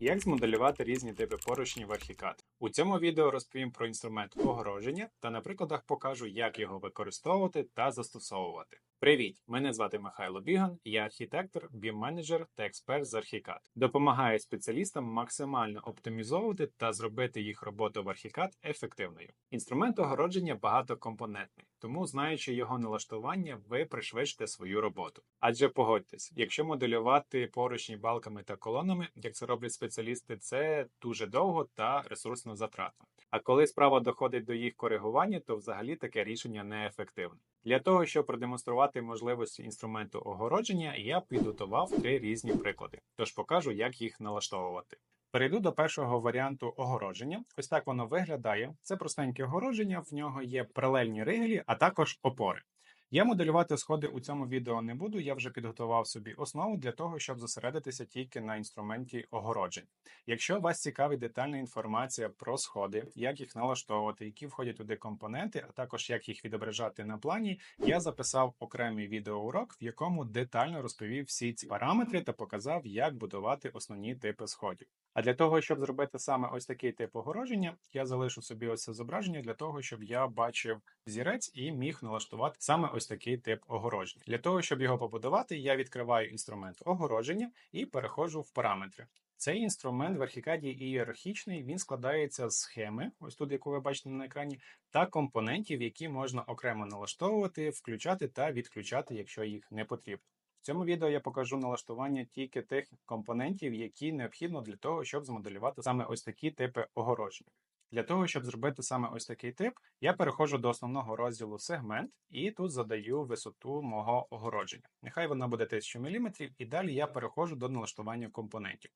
Як змоделювати різні типи поручні в Archicad? У цьому відео розповім про інструмент огородження та на прикладах покажу, як його використовувати та застосовувати. Привіт! Мене звати Михайло Біган, я архітектор, бім-менеджер та експерт з Archicad. Допомагаю спеціалістам максимально оптимізовувати та зробити їх роботу в Archicad ефективною. Інструмент огородження багатокомпонентний, тому знаючи його налаштування, ви пришвидшите свою роботу. Адже погодьтесь, якщо моделювати поручні балками та колонами, як це роблять спеціалісти, це дуже довго та ресурсно затратно. А коли справа доходить до їх коригування, то взагалі таке рішення неефективне. Для того, щоб продемонструвати можливості інструменту огородження, я підготував три різні приклади, тож покажу, як їх налаштовувати. Перейду до першого варіанту огородження. Ось так воно виглядає. Це простеньке огородження, в нього є паралельні ригелі, а також опори. Я моделювати сходи у цьому відео не буду. Я вже підготував собі основу для того, щоб зосередитися тільки на інструменті огороджень. Якщо вас цікавить детальна інформація про сходи, як їх налаштовувати, які входять туди компоненти, а також як їх відображати на плані, я записав окремий відеоурок, в якому детально розповів всі ці параметри та показав, як будувати основні типи сходів. А для того, щоб зробити саме ось такий тип огородження, я залишу собі ось це зображення для того, щоб я бачив зірець і міг налаштувати саме ось такий тип огородження. Для того, щоб його побудувати, я відкриваю інструмент огородження і переходжу в параметри. Цей інструмент в архікаді ієрархічний, він складається з схеми, ось тут, яку ви бачите на екрані, та компонентів, які можна окремо налаштовувати, включати та відключати, якщо їх не потрібно. В цьому відео я покажу налаштування тільки тих компонентів, які необхідно для того, щоб змоделювати саме ось такі типи огородження. Для того, щоб зробити саме ось такий тип, я переходжу до основного розділу сегмент і тут задаю висоту мого огородження. Нехай вона буде 1000 мм, і далі я переходжу до налаштування компонентів.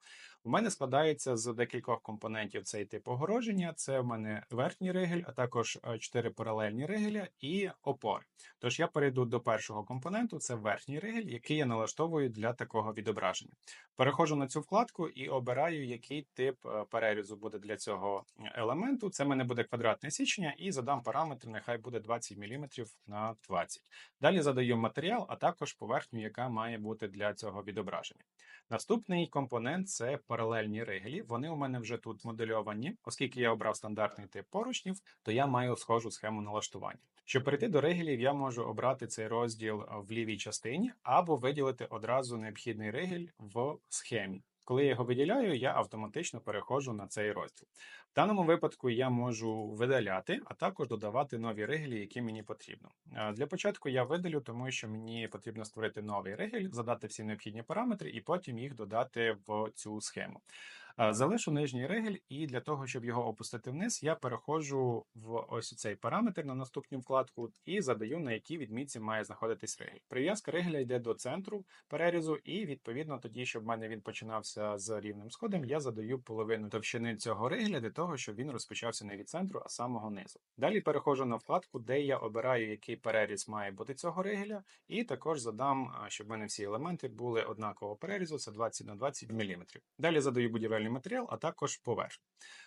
У мене складається з декількох компонентів цей тип огородження. Це в мене верхній ригель, а також 4 паралельні ригеля і опори. Тож я перейду до першого компоненту, це верхній ригель, який я налаштовую для такого відображення. Переходжу на цю вкладку і обираю, який тип е, перерізу буде для цього елементу. Це в мене буде квадратне січення, і задам параметр, нехай буде 20 мм на 20. Далі задаю матеріал, а також поверхню, яка має бути для цього відображення. Наступний компонент це паралельні ригелі. Вони у мене вже тут модельовані, оскільки я обрав стандартний тип поручнів, то я маю схожу схему налаштування. Щоб перейти до ригелів, я можу обрати цей розділ в лівій частині або виділити одразу необхідний ригель в схемі. Коли я його виділяю, я автоматично переходжу на цей розділ. В даному випадку я можу видаляти, а також додавати нові ригелі, які мені потрібно. Для початку я видалю, тому що мені потрібно створити новий ригель, задати всі необхідні параметри і потім їх додати в цю схему. Залишу нижній ригель, і для того, щоб його опустити вниз, я переходжу в ось цей параметр на наступну вкладку і задаю, на якій відмітці має знаходитись ригель. Прив'язка ригеля йде до центру перерізу, і відповідно тоді, щоб в мене він починався з рівним сходом, я задаю половину товщини цього ригеля для того, щоб він розпочався не від центру, а самого низу. Далі переходжу на вкладку, де я обираю, який переріз має бути цього ригеля, і також задам, щоб в мене всі елементи були однакового перерізу, це 20 на 20 мм. Далі задаю будівельний матеріал, а також поверхню.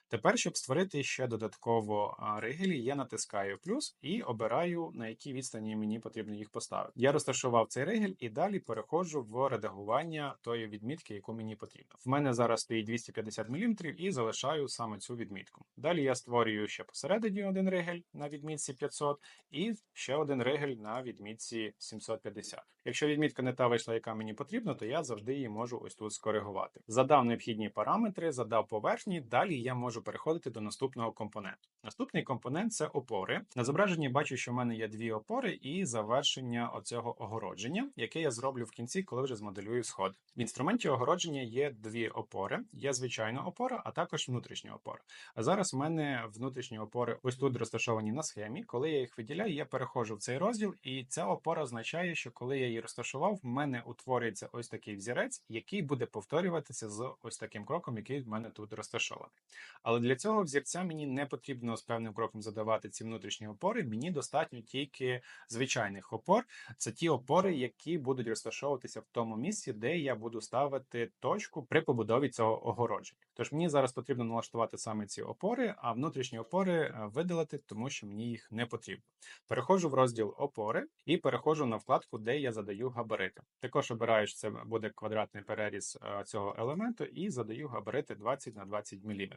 Тепер, щоб створити ще додатково ригелі, я натискаю плюс і обираю, на якій відстані мені потрібно їх поставити. Я розташував цей ригель і далі переходжу в редагування тої відмітки, яку мені потрібно. В мене зараз стоїть 250 мм і залишаю саме цю відмітку. Далі я створюю ще посередині один ригель на відмітці 500 і ще один ригель на відмітці 750. Якщо відмітка не та вийшла, яка мені потрібна, то я завжди її можу ось тут скоригувати. Задав необхідні параметри, задав поверхні, далі я можу переходити до наступного компоненту. Наступний компонент це опори. На зображенні бачу, що в мене є дві опори і завершення оцього огородження, яке я зроблю в кінці, коли вже змоделюю сход. В інструменті огородження є дві опори: є звичайна опора, а також внутрішня опора. А зараз в мене внутрішні опори ось тут розташовані на схемі. Коли я їх виділяю, я переходжу в цей розділ, і ця опора означає, що коли я її розташував, в мене утворюється ось такий взірець, який буде повторюватися з ось таким кроком, який в мене тут розташований. Але для цього взірця мені не потрібно з певним кроком задавати ці внутрішні опори. Мені достатньо тільки звичайних опор. Це ті опори, які будуть розташовуватися в тому місці, де я буду ставити точку при побудові цього огородження. Тож мені зараз потрібно налаштувати саме ці опори, а внутрішні опори е, видалити, тому що мені їх не потрібно. Переходжу в розділ опори і переходжу на вкладку, де я задаю габарити. Також обираю, що це буде квадратний переріз е, цього елементу, і задаю габарит габарити 20 на 20 мм.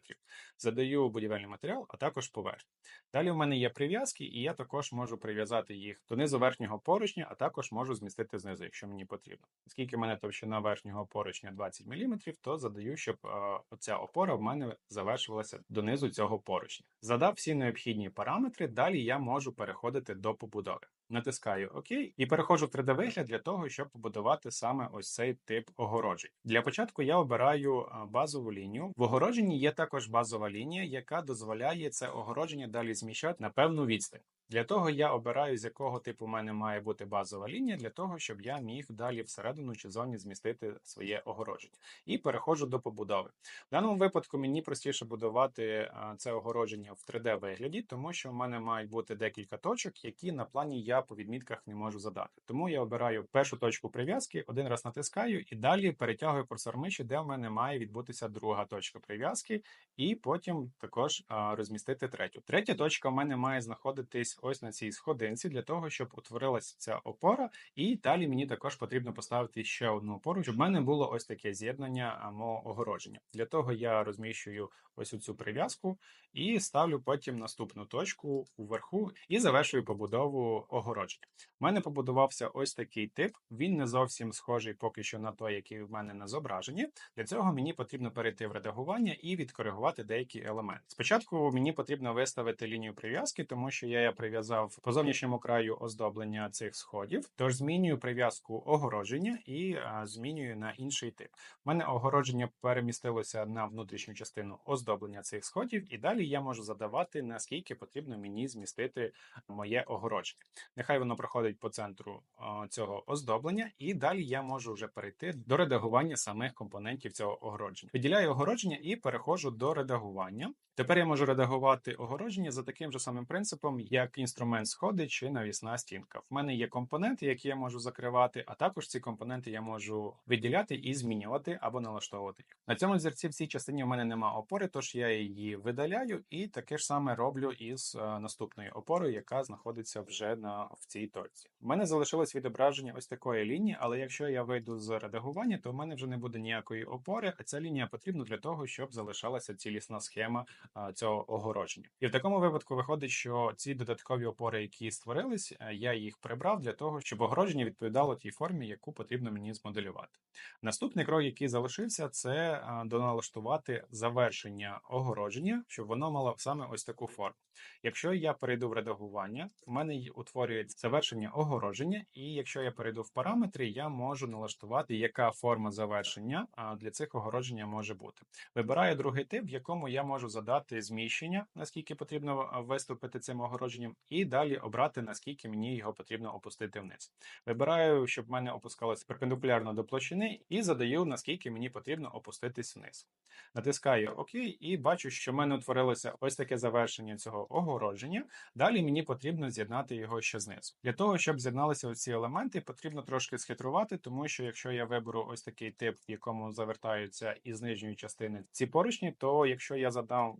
Задаю будівельний матеріал, а також поверхню. Далі в мене є прив'язки, і я також можу прив'язати їх донизу верхнього поручня, а також можу змістити знизу, якщо мені потрібно. Оскільки в мене товщина верхнього поручня 20 мм, то задаю, щоб е, оця опора в мене завершувалася донизу цього поручня. Задав всі необхідні параметри, далі я можу переходити до побудови. Натискаю ОК і переходжу в 3D-вигляд для того, щоб побудувати саме ось цей тип огороджень. Для початку я обираю базову лінію. В огородженні є також базова лінія, яка дозволяє це огородження далі зміщати на певну відстань. Для того я обираю, з якого типу в мене має бути базова лінія, для того, щоб я міг далі всередину чи зовні змістити своє огородження. І переходжу до побудови. В даному випадку мені простіше будувати це огородження в 3D-вигляді, тому що в мене мають бути декілька точок, які на плані я по відмітках не можу задати. Тому я обираю першу точку прив'язки, один раз натискаю і далі перетягую курсор миші, де в мене має відбутися друга точка прив'язки, і потім також розмістити третю. Третя точка в мене має знаходитись ось на цій сходинці для того, щоб утворилася ця опора, і далі мені також потрібно поставити ще одну опору, щоб в мене було ось таке з'єднання а, мого огородження. Для того я розміщую ось цю прив'язку і ставлю потім наступну точку уверху і завершую побудову огородження. У мене побудувався ось такий тип. Він не зовсім схожий поки що на той, який в мене на зображенні. Для цього мені потрібно перейти в редагування і відкоригувати деякі елементи. Спочатку мені потрібно виставити лінію прив'язки, тому що я прив'язав по зовнішньому краю оздоблення цих сходів. Тож змінюю прив'язку огородження і змінюю на інший тип. У мене огородження перемістилося на внутрішню частину оздоблення цих сходів, і далі я можу задавати наскільки потрібно мені змістити моє огородження. Нехай воно проходить по центру цього оздоблення, і далі я можу вже перейти до редагування самих компонентів цього огородження. Виділяю огородження і переходжу до редагування. Тепер я можу редагувати огородження за таким же самим принципом, як інструмент сходи чи навісна стінка. В мене є компоненти, які я можу закривати, а також ці компоненти я можу виділяти і змінювати або налаштовувати їх. На цьому зерці в цій частині в мене нема опори, тож я її видаляю, і таке ж саме роблю із е, наступною опорою, яка знаходиться вже на в цій точці. У мене залишилось відображення ось такої лінії, але якщо я вийду з редагування, то в мене вже не буде ніякої опори, а ця лінія потрібна для того, щоб залишалася цілісна схема цього огородження. І в такому випадку виходить, що ці додаткові опори, які створились, е, я їх прибрав для того, щоб огородження відповідало тій формі, яку потрібно мені змоделювати. Наступний крок, який залишився, це доналаштувати завершення огородження, щоб воно мало саме ось таку форму. Якщо я перейду в редагування, в мене утворюється завершення огородження, і якщо я перейду в параметри, я можу налаштувати, яка форма завершення для цих огородження може бути. Вибираю другий тип, в якому я можу задати зміщення, наскільки потрібно виступити цим огородженням, і далі обрати, наскільки мені його потрібно опустити вниз. Вибираю, щоб в мене опускалося перпендикулярно до площини, і задаю, наскільки мені потрібно опуститись вниз. Натискаю ОК і бачу, що в мене утворилося ось таке завершення цього огородження. Далі мені потрібно з'єднати його ще знизу. Для того, щоб з'єдналися ці елементи, потрібно трошки схитрувати, тому що якщо я виберу ось такий тип, в якому завертаються із нижньої частини ці поручні, то якщо я задам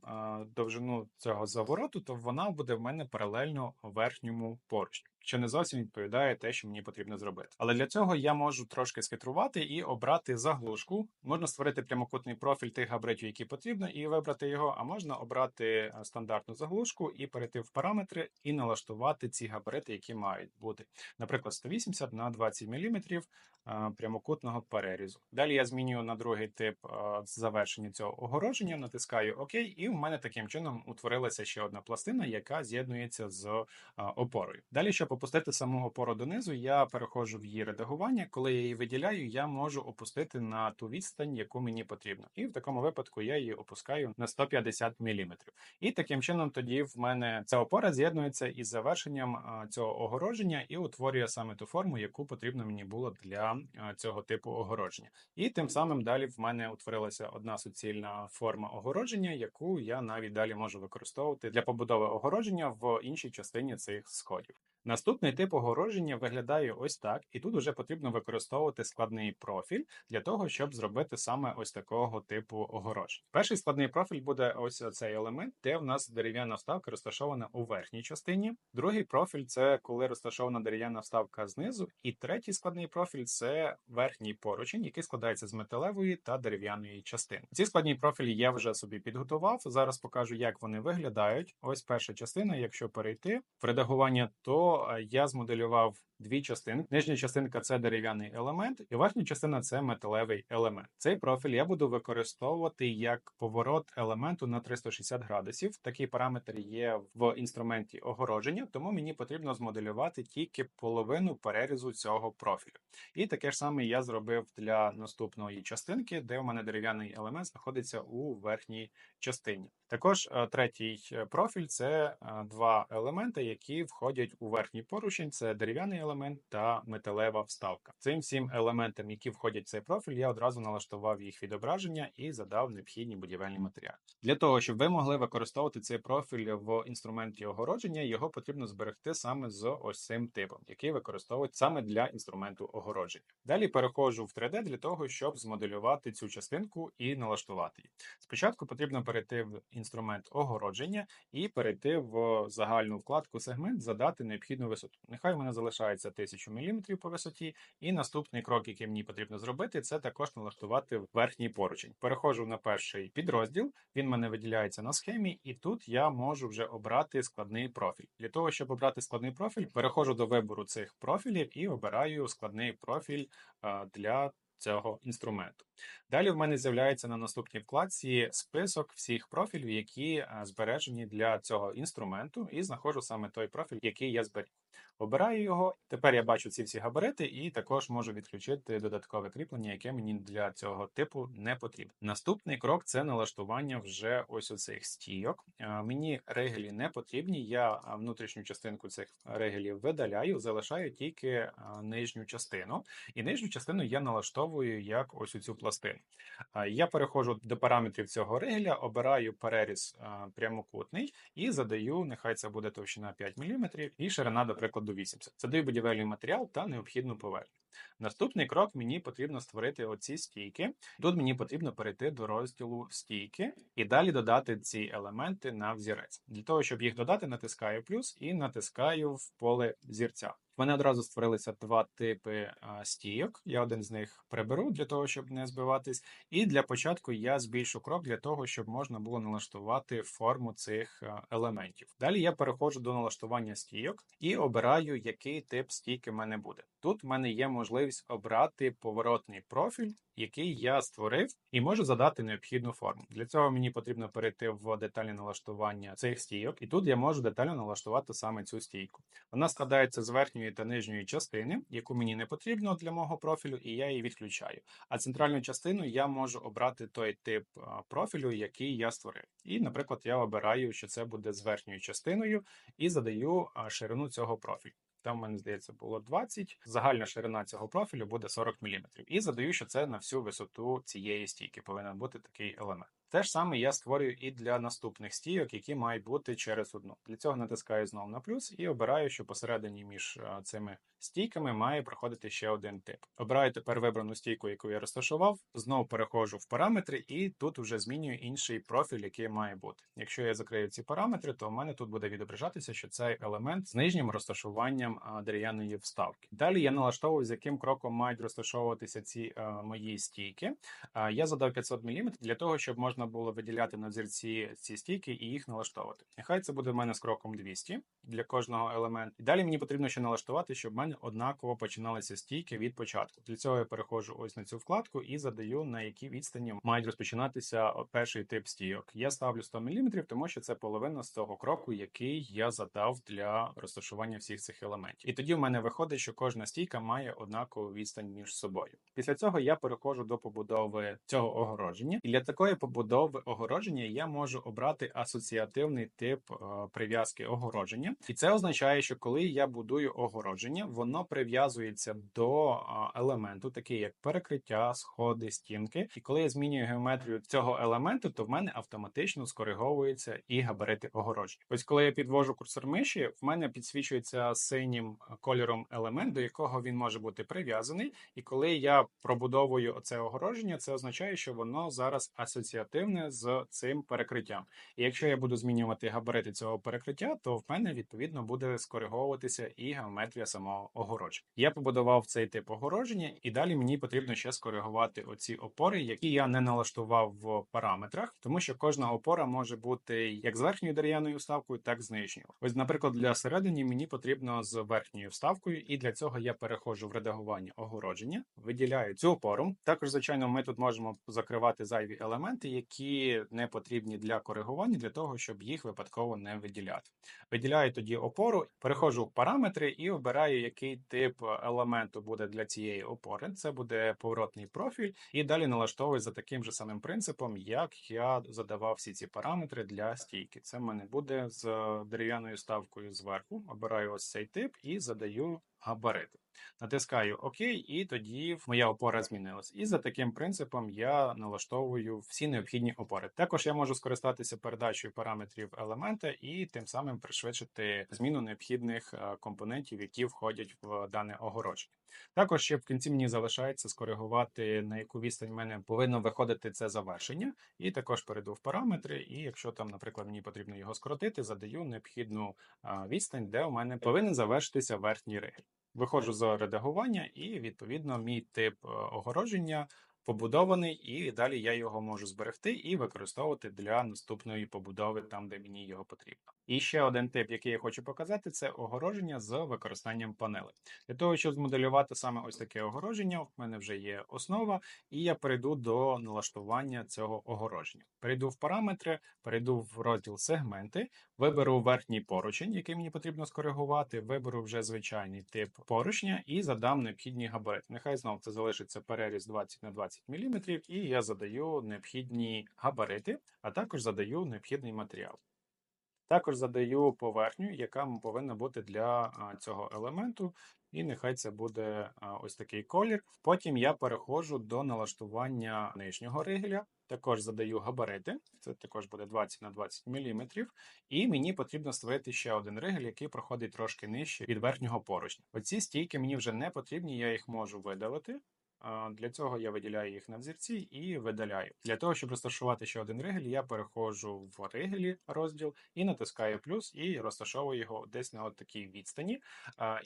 довжину цього завороту, то вона буде в мене паралельно верхньому поручню що не зовсім відповідає те, що мені потрібно зробити. Але для цього я можу трошки схитрувати і обрати заглушку. Можна створити прямокутний профіль тих габаритів, які потрібно, і вибрати його. А можна обрати е, стандартну заглушку і перейти в параметри і налаштувати ці габарити, які мають бути. Наприклад, 180 на 20 мм прямокутного перерізу. Далі я змінюю на другий тип завершення цього огородження, натискаю ОК, і в мене таким чином утворилася ще одна пластина, яка з'єднується з опорою. Далі, щоб опустити саму опору донизу, я переходжу в її редагування. Коли я її виділяю, я можу опустити на ту відстань, яку мені потрібно. І в такому випадку я її опускаю на 150 мм. І таким чином тоді в мене ця опора з'єднується із завершенням цього огородження і утворює саме ту форму, яку потрібно мені було для цього типу огородження. І тим самим далі в мене утворилася одна суцільна форма огородження, яку я навіть далі можу використовувати для побудови огородження в іншій частині цих сходів. Наступний тип огородження виглядає ось так, і тут вже потрібно використовувати складний профіль для того, щоб зробити саме ось такого типу огорожень. Перший складний профіль буде ось цей елемент, де в нас дерев'яна вставка розташована у верхній частині. Другий профіль це коли розташована дерев'яна вставка знизу. І третій складний профіль це верхній поручень, який складається з металевої та дерев'яної частини. Ці складні профілі я вже собі підготував. Зараз покажу, як вони виглядають. Ось перша частина. Якщо перейти в редагування, то я змоделював дві частини. Нижня частинка це дерев'яний елемент, і верхня частина це металевий елемент. Цей профіль я буду використовувати як поворот елементу на 360 градусів. Такий параметр є в інструменті огородження, тому мені потрібно змоделювати тільки половину перерізу цього профілю. І таке ж саме я зробив для наступної частинки, де у мене дерев'яний елемент знаходиться у верхній частині. Також е, третій е, профіль це е, два елементи, які входять у верхній поручень. Це дерев'яний елемент та металева вставка. Цим всім елементам, які входять в цей профіль, я одразу налаштував їх відображення і задав необхідні будівельні матеріали. Для того щоб ви могли використовувати цей профіль в інструменті огородження, його потрібно зберегти саме з ось цим типом, який використовують саме для інструменту огородження. Далі переходжу в 3D для того, щоб змоделювати цю частинку і налаштувати її. Спочатку потрібно перейти в інструмент огородження і перейти в загальну вкладку сегмент, задати необхідну висоту. Нехай в мене залишається 1000 мм по висоті, і наступний крок, який мені потрібно зробити, це також налаштувати верхній поручень. Переходжу на перший підрозділ, він мене виділяється на схемі, і тут я можу вже обрати складний профіль. Для того, щоб обрати складний профіль, переходжу до вибору цих профілів і обираю складний профіль для цього інструменту. Далі в мене з'являється на наступній вкладці список всіх профілів, які збережені для цього інструменту, і знаходжу саме той профіль, який я зберіг. Обираю його. Тепер я бачу ці всі габарити, і також можу відключити додаткове кріплення, яке мені для цього типу не потрібно. Наступний крок це налаштування вже ось оцих стійок. Е, Мені регелі не потрібні. Я е, внутрішню частинку цих регелів видаляю, залишаю тільки е, нижню частину, і нижню частину я налаштовую як ось у цю пластину. Я переходжу до параметрів цього регеля, обираю переріз прямокутний і задаю, нехай це буде товщина 5 мм і ширина, до прикладу, 80. даю будівельний матеріал та необхідну поверхню. Наступний крок мені потрібно створити оці стійки. Тут мені потрібно перейти до розділу стійки і далі додати ці елементи на взірець. Для того, щоб їх додати, натискаю плюс і натискаю в поле зірця. Мене одразу створилися два типи стійок. Я один з них приберу для того, щоб не збиватись. І для початку я збільшу крок для того, щоб можна було налаштувати форму цих елементів. Далі я переходжу до налаштування стійок і обираю, який тип стійки в мене буде. Тут в мене є можливість обрати поворотний профіль, який я створив, і можу задати необхідну форму. Для цього мені потрібно перейти в детальне налаштування цих стійок, і тут я можу детально налаштувати саме цю стійку. Вона складається з верхньої та нижньої частини, яку мені не потрібно для мого профілю, і я її відключаю. А центральну частину я можу обрати той тип профілю, який я створив. І, наприклад, я обираю, що це буде з верхньою частиною, і задаю ширину цього профілю. Там, в мене здається, було 20. Загальна ширина цього профілю буде 40 мм. І задаю, що це на всю висоту цієї стійки повинен бути такий елемент. Те ж саме я створюю і для наступних стійок, які мають бути через одну. Для цього натискаю знову на плюс і обираю, що посередині між а, цими стійками має проходити ще один тип. Обираю тепер вибрану стійку, яку я розташував. Знову переходжу в параметри, і тут вже змінюю інший профіль, який має бути. Якщо я закрию ці параметри, то в мене тут буде відображатися, що цей елемент з нижнім розташуванням дерев'яної вставки. Далі я налаштовую, з яким кроком мають розташовуватися ці а, мої стійки. А, я задав 500 мм для того, щоб можна було виділяти на зірці ці стійки і їх налаштовувати. Нехай це буде в мене з кроком 200 для кожного елементу. Далі мені потрібно ще налаштувати, щоб в мене однаково починалися стійки від початку. Для цього я переходжу ось на цю вкладку і задаю, на якій відстані мають розпочинатися перший тип стійок. Я ставлю 100 мм, тому що це половина з того кроку, який я задав для розташування всіх цих елементів. І тоді в мене виходить, що кожна стійка має однакову відстань між собою. Після цього я переходжу до побудови цього огородження, і для такої побудови огородження я можу обрати асоціативний тип е, прив'язки огородження, і це означає, що коли я будую огородження, воно прив'язується до елементу, такий як перекриття, сходи, стінки. І коли я змінюю геометрію цього елементу, то в мене автоматично скориговуються і габарити огородження. Ось коли я підвожу курсор миші, в мене підсвічується синім кольором елемент, до якого він може бути прив'язаний. І коли я пробудовую оце огородження, це означає, що воно зараз асоціативне з цим перекриттям. І якщо я буду змінювати габарити цього перекриття, то в мене відповідно буде скориговуватися і геометрія самого огородження. Я побудував цей тип огородження, і далі мені потрібно ще скоригувати оці опори, які я не налаштував в параметрах, тому що кожна опора може бути як з верхньою дерев'яною вставкою, так і з нижньою. Ось, наприклад, для середині мені потрібно з верхньою вставкою, і для цього я переходжу в редагування огородження, виділяю цю опору. Також, звичайно, ми тут можемо закривати зайві елементи, які не потрібні для коригування, для того, щоб їх випадково не виділяти. Виділяю тоді опору, переходжу в параметри і обираю, який тип елементу буде для цієї опори. Це буде поворотний профіль, і далі налаштовую за таким же самим принципом, як я задавав всі ці параметри для стійки. Це в мене буде з дерев'яною ставкою зверху. Обираю ось цей тип і задаю габарити. Натискаю ОК, і тоді моя опора змінилась. І за таким принципом я налаштовую всі необхідні опори. Також я можу скористатися передачею параметрів елемента і тим самим пришвидшити зміну необхідних е, компонентів, які входять в дане огородження. Також ще в кінці мені залишається скоригувати, на яку відстань в мене повинно виходити це завершення. І також перейду в параметри. І якщо там, наприклад, мені потрібно його скоротити, задаю необхідну відстань, де у мене повинен завершитися верхній ригель. Виходжу за редагування, і відповідно мій тип е, огородження побудований, і далі я його можу зберегти і використовувати для наступної побудови, там де мені його потрібно. І ще один тип, який я хочу показати, це огородження з використанням панелей. Для того, щоб змоделювати саме ось таке огородження, в мене вже є основа, і я перейду до налаштування цього огородження. Перейду в параметри, перейду в розділ сегменти, виберу верхній поручень, який мені потрібно скоригувати, виберу вже звичайний тип поручня і задам необхідні габарити. Нехай знову це залишиться переріз 20 на 20 мм, і я задаю необхідні габарити, а також задаю необхідний матеріал. Також задаю поверхню, яка повинна бути для цього елементу, і нехай це буде ось такий колір. Потім я переходжу до налаштування нижнього ригеля. Також задаю габарити, це також буде 20 на 20 мм. І мені потрібно створити ще один ригель, який проходить трошки нижче від верхнього поручня. Оці стійки мені вже не потрібні, я їх можу видалити. Для цього я виділяю їх на взірці і видаляю. Для того, щоб розташувати ще один ригель, я переходжу в ригелі розділ і натискаю плюс, і розташовую його десь на такій відстані,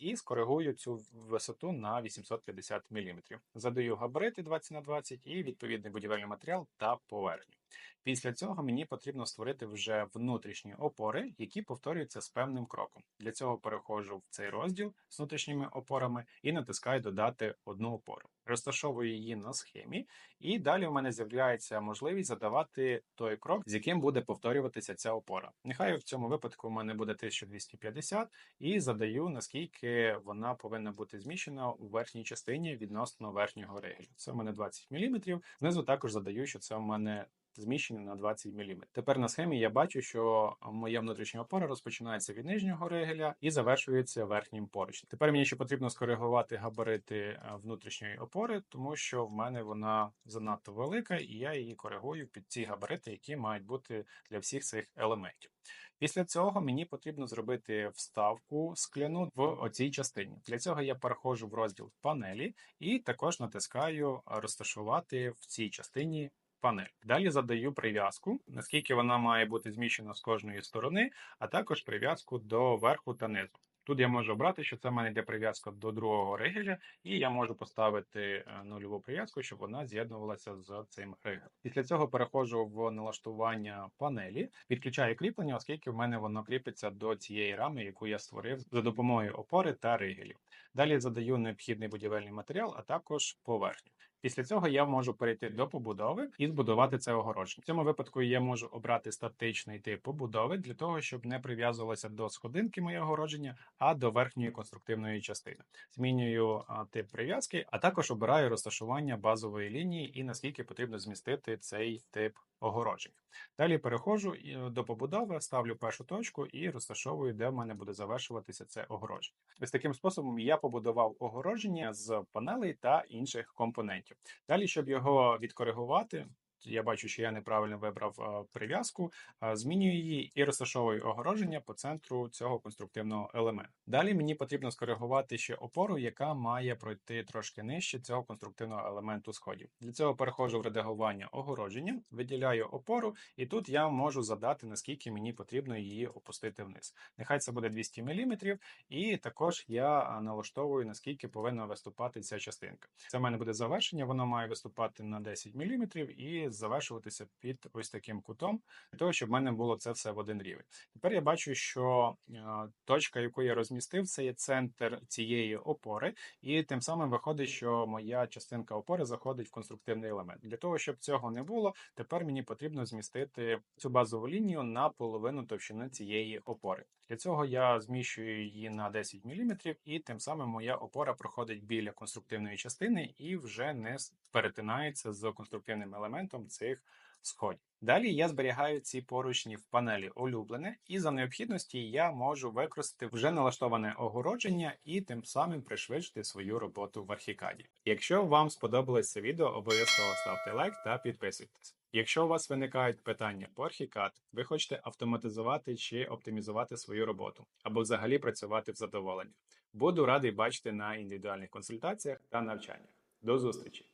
і скоригую цю висоту на 850 мм. Задаю габарити 20 на 20 і відповідний будівельний матеріал та поверхню. Після цього мені потрібно створити вже внутрішні опори, які повторюються з певним кроком. Для цього переходжу в цей розділ з внутрішніми опорами і натискаю додати одну опору. Розташовую її на схемі, і далі у мене з'являється можливість задавати той крок, з яким буде повторюватися ця опора. Нехай в цьому випадку у мене буде 1250, і задаю, наскільки вона повинна бути зміщена у верхній частині відносно верхнього регелю. Це у мене 20 мм. Знизу також задаю, що це у мене зміщені на 20 мм. Тепер на схемі я бачу, що моя внутрішня опора розпочинається від нижнього ригеля і завершується верхнім поручнем. Тепер мені ще потрібно скоригувати габарити е, внутрішньої опори, тому що в мене вона занадто велика, і я її коригую під ці габарити, які мають бути для всіх цих елементів. Після цього мені потрібно зробити вставку скляну в оцій частині. Для цього я переходжу в розділ панелі і також натискаю розташувати в цій частині панель. Далі задаю прив'язку, наскільки вона має бути зміщена з кожної сторони, а також прив'язку до верху та низу. Тут я можу обрати, що це в мене йде прив'язка до другого ригеля, і я можу поставити е, нульову прив'язку, щоб вона з'єднувалася з цим ригелем. Після цього переходжу в налаштування панелі, відключаю кріплення, оскільки в мене воно кріпиться до цієї рами, яку я створив за допомогою опори та ригелів. Далі задаю необхідний будівельний матеріал, а також поверхню. Після цього я можу перейти до побудови і збудувати це огородження. В цьому випадку я можу обрати статичний тип побудови для того, щоб не прив'язувалося до сходинки моє огородження, а до верхньої конструктивної частини. Змінюю тип прив'язки, а також обираю розташування базової лінії і наскільки потрібно змістити цей тип огородження. Далі переходжу е, до побудови, ставлю першу точку і розташовую, де в мене буде завершуватися це огородження. Ось таким способом я побудував огородження з панелей та інших компонентів. Далі, щоб його відкоригувати. Я бачу, що я неправильно вибрав прив'язку, змінюю її і розташовую огородження по центру цього конструктивного елементу. Далі мені потрібно скоригувати ще опору, яка має пройти трошки нижче цього конструктивного елементу сходів. Для цього переходжу в редагування огородження, виділяю опору, і тут я можу задати, наскільки мені потрібно її опустити вниз. Нехай це буде 200 мм, і також я налаштовую, наскільки повинна виступати ця частинка. Це в мене буде завершення, воно має виступати на 10 мм і завершуватися під ось таким кутом, для того, щоб в мене було це все в один рівень. Тепер я бачу, що е, точка, яку я розмістив, це є центр цієї опори, і тим самим виходить, що моя частинка опори заходить в конструктивний елемент. Для того, щоб цього не було, тепер мені потрібно змістити цю базову лінію на половину товщини цієї опори. Для цього я зміщую її на 10 мм, і тим самим моя опора проходить біля конструктивної частини і вже не перетинається з конструктивним елементом цих сходів. Далі я зберігаю ці поручні в панелі улюблене, і за необхідності я можу використати вже налаштоване огородження і тим самим пришвидшити свою роботу в архікаді. Якщо вам сподобалось це відео, обов'язково ставте лайк та підписуйтесь. Якщо у вас виникають питання по архікад, ви хочете автоматизувати чи оптимізувати свою роботу або взагалі працювати в задоволення. Буду радий бачити на індивідуальних консультаціях та навчаннях. До зустрічі!